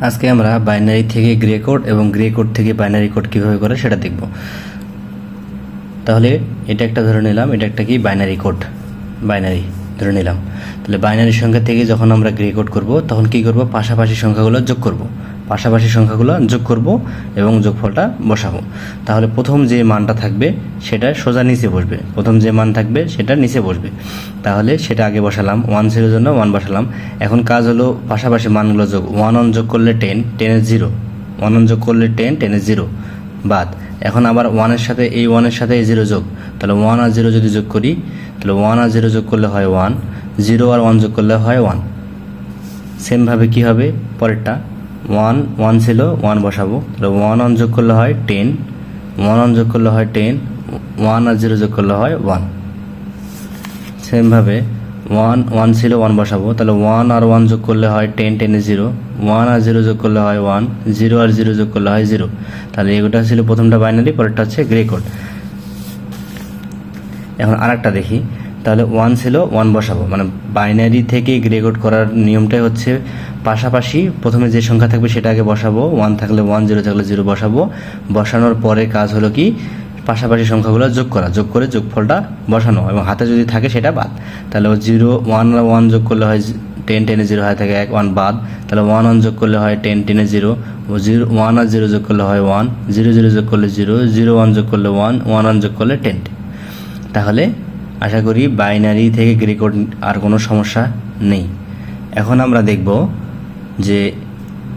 আজকে আমরা বাইনারি থেকে গ্রে কোড এবং গ্রে কোড থেকে বাইনারি কোড কীভাবে করে সেটা দেখব। তাহলে এটা একটা ধরে নিলাম, এটা একটা কি? বাইনারি কোড বাইনারি ধরে নিলাম। তাহলে বাইনারি সংখ্যা থেকে যখন আমরা গ্রে কোড করব, তখন কি করব? পাশাপাশি সংখ্যাগুলো যোগ করব। পাশাপাশি সংখ্যাগুলো যোগ করব এবং যোগফলটা বসাবো। তাহলে প্রথম যে মানটা থাকবে, সেটা সোজা নিচে বসবে। প্রথম যে মান থাকবে, সেটা নিচে বসবে। তাহলে সেটা আগে বসালাম। ওয়ান জিরোর জন্য ওয়ান বসালাম। এখন কাজ হলো পাশাপাশি মানগুলো যোগ। ওয়ান অন যোগ করলে টেন টেনের জিরো ওয়ান অন যোগ করলে টেন টেনের জিরো বাদ। এখন আবার ওয়ানের সাথে, এই ওয়ানের সাথে এই জিরো যোগ। তাহলে ওয়ান আর জিরো যদি যোগ করি, তাহলে ওয়ান আর জিরো যোগ করলে হয় ওয়ান জিরো আর ওয়ান যোগ করলে হয় ওয়ান সেমভাবে কী হবে? পরেরটা। ওয়ান ওয়ান ছিল ওয়ান বসাবো। তাহলে ওয়ান অন যোগ করলে হয় টেন ওয়ান অন যোগ করলে হয় টেন ওয়ান আর জিরো যোগ করলে হয় ওয়ান সেমভাবে ওয়ান ওয়ান ছিল ওয়ান বসাবো। তাহলে ওয়ান আর ওয়ান যোগ করলে হয় টেন টেনে জিরো ওয়ান আর জিরো যোগ করলে হয় ওয়ান জিরো আর জিরো যোগ করলে হয় জিরো তাহলে এগুলো ছিল প্রথমটা বাইনারি পরেরটা হচ্ছে গ্রে কোড এখন আরেকটা দেখি। তাহলে ওয়ান ছিল ওয়ান বসাবো। মানে বাইনারি থেকে গ্রে কোড করার নিয়মটাই হচ্ছে পাশাপাশি প্রথমে যে সংখ্যা থাকবে সেটা আগে বসাবো। ওয়ান থাকলে ওয়ান জিরো থাকলে জিরো বসাবো। বসানোর পরে কাজ হলো কি? পাশাপাশি সংখ্যাগুলো যোগ করা। যোগ করে যোগফলটা বসানো। এবং হাতে যদি থাকে সেটা বাদ। তাহলে জিরো ওয়ান আর ওয়ান যোগ করলে হয় টেন টেনে জিরো হয় থাকে এক ওয়ান বাদ। তাহলে ওয়ান ওয়ান যোগ করলে হয় টেন টেনে জিরো জিরো ওয়ান আর জিরো যোগ করলে হয় ওয়ান জিরো জিরো যোগ করলে জিরো জিরো ওয়ান যোগ করলে ওয়ান ওয়ান ওয়ান যোগ করলে টেন তাহলে আশা করি বাইনারি থেকে গ্রে কোড আর কোনো সমস্যা নেই। এখন আমরা দেখব যে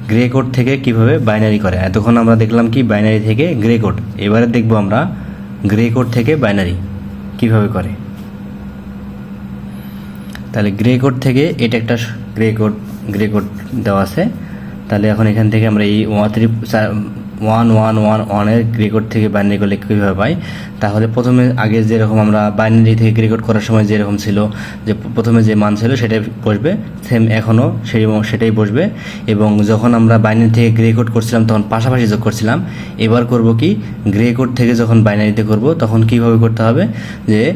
গ্রে কোড থেকে কীভাবে বাইনারি করে। এতক্ষণ আমরা দেখলাম কি বাইনারি থেকে গ্রে কোড। এবারে দেখব আমরা গ্রে কোড থেকে বাইনারি কীভাবে করে। তাহলে গ্রে কোড থেকে এটা একটা গ্রে কোড গ্রে কোড দেওয়া আছে। তাহলে এখন এখান থেকে আমরা এই থ্রি ওয়ান ওয়ান ওয়ান ওয়ানের গ্রে কোড থেকে বাইনারি করলে কীভাবে পাই? তাহলে প্রথমে আগে যেরকম আমরা বাইনারি থেকে গ্রে কোড করার সময় যেরকম ছিল, যে প্রথমে যে মান ছিল সেটাই বসবে সেম এখনও সেই সেটাই বসবে। এবং যখন আমরা বাইনারি থেকে গ্রে কোড করছিলাম, তখন পাশাপাশি যোগ করছিলাম। এবার করব কি? গ্রে কোড থেকে যখন বাইনারিতে করব, তখন কীভাবে করতে হবে? যে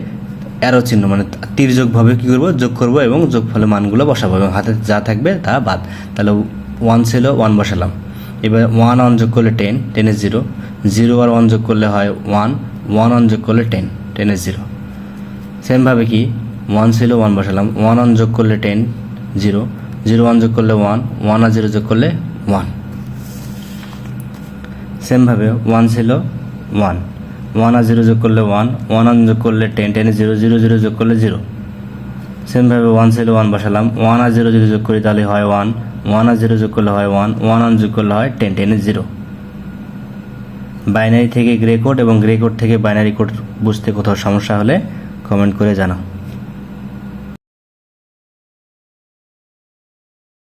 অ্যারো চিহ্ন মানে তির্যকভাবে কী করব? যোগ করব এবং যোগফলে মানগুলো বসাবো এবং হাতে যা থাকবে তা বাদ। তাহলে ওয়ান ছিল ওয়ান বসালাম। এবার ওয়ান অন যোগ করলে টেন টেনে জিরো জিরো আর ওয়ান যোগ করলে হয় ওয়ান ওয়ান অন যোগ করলে টেন টেনে জিরো সেমভাবে কি? ওয়ান ছিল ওয়ান বসালাম। ওয়ান অন যোগ করলে টেন জিরো জিরো ওয়ান যোগ করলে ওয়ান ওয়ান আর জিরো যোগ করলে ওয়ান সেমভাবে ওয়ান ছিল ওয়ান ওয়ান আর জিরো যোগ করলে ওয়ান ওয়ান অন যোগ করলে টেন টেনে জিরো জিরো জিরো যোগ করলে জিরো সেমভাবে ওয়ান সেলে ওয়ান বসালাম। ওয়ান আর জিরো যদি যোগ করি তাহলে হয় ওয়ান ওয়ান আর জিরো যোগ করলে হয় ওয়ান ওয়ান অন যোগ করলে হয় টেন টেন জিরো বাইনারি থেকে গ্রে কোড এবং গ্রে কোড থেকে বাইনারি কোড বুঝতে কোথাও সমস্যা হলে কমেন্ট করে জানাও।